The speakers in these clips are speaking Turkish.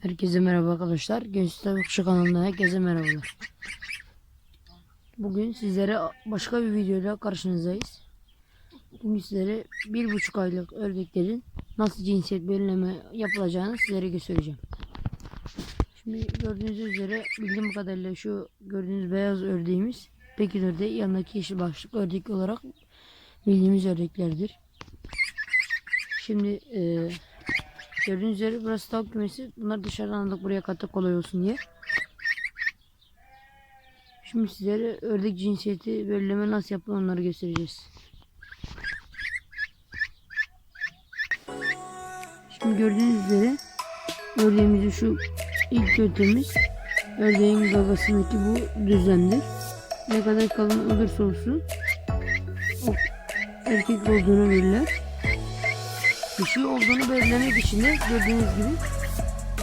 Herkese merhaba arkadaşlar. Gençler Tavukçu kanalına herkese merhabalar. Bugün sizlere başka bir videoyla karşınızdayız. Bugün sizlere bir buçuk aylık ördeklerin nasıl cinsiyet belirleme yapılacağını sizlere göstereceğim. Şimdi gördüğünüz üzere bildiğim kadarıyla şu gördüğünüz beyaz ördeğimiz Pekin ördeği yanındaki yeşil başlık ördek olarak bildiğimiz ördeklerdir. Şimdi eee Gördüğünüz üzere burası tavuk kümesi. Bunlar dışarıdan aldık buraya kattık kolay olsun diye. Şimdi sizlere ördek cinsiyeti belirleme nasıl yapılır onları göstereceğiz. Şimdi gördüğünüz üzere ördeğimizin şu ilk yöntemimiz ördeğin gagasındaki bu düzlemdir. Ne kadar kalın olursa olsun erkek olduğunu belirler. Dişi olduğunu belirlemek için de gördüğünüz gibi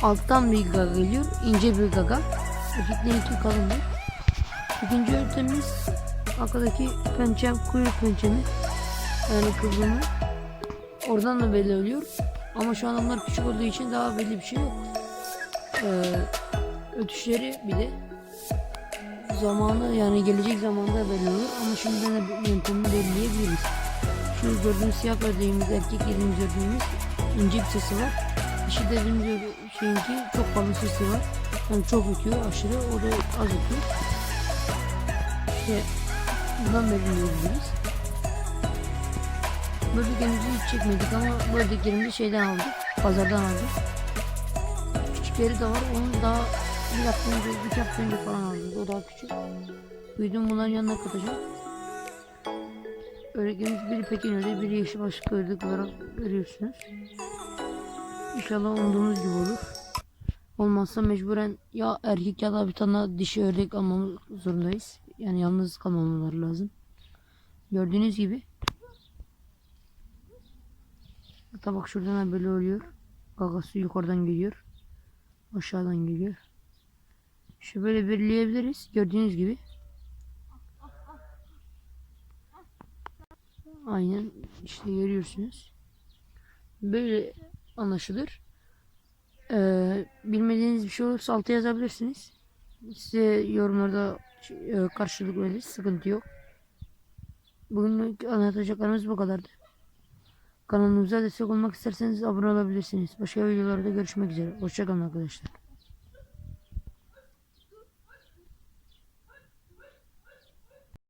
alttan bir gaga geliyor. ince bir gaga. Ötekininki kalındır. İkinci yöntemimiz arkadaki pençem, kuyruk pençemi yani kıvrımı oradan da belli oluyor. Ama şu an onlar küçük olduğu için daha belli bir şey yok. Ee, ötüşleri bir de zamanı yani gelecek zamanda belli olur ama şimdiden de yöntemini belirleyebiliriz. Şu gördüğünüz siyah ördeğimiz, erkek dediğimiz ördeğimiz ince bir sesi var. Dişi dediğimiz şeyinki çok kalın sesi var. Yani çok ötüyor aşırı, o da az ötüyor. İşte bundan belirliyoruz biz. Böldüklerimizi hiç çekmedik ama böldüklerimizi şeyden aldık, pazardan aldık. Küçükleri de var, onu daha bir hafta önce, iki hafta önce falan aldık. O daha küçük. Büyüdüm bunların yanına katacağım. Öğretmenimiz biri Pekin öyle, biri yeşil başlık ördek olarak görüyorsunuz. İnşallah umduğumuz gibi olur. Olmazsa mecburen ya erkek ya da bir tane dişi ördek almamız zorundayız. Yani yalnız kalmamaları lazım. Gördüğünüz gibi. Hatta bak şuradan da böyle oluyor. Gagası yukarıdan geliyor. Aşağıdan geliyor. Şu böyle. Gördüğünüz gibi. Aynen işte görüyorsunuz. Böyle anlaşılır. Ee, bilmediğiniz bir şey olursa alta yazabilirsiniz. Size yorumlarda e, karşılık veririz. Sıkıntı yok. Bugünlük anlatacaklarımız bu kadardı. Kanalımıza destek olmak isterseniz abone olabilirsiniz. Başka videolarda görüşmek üzere. Hoşçakalın arkadaşlar.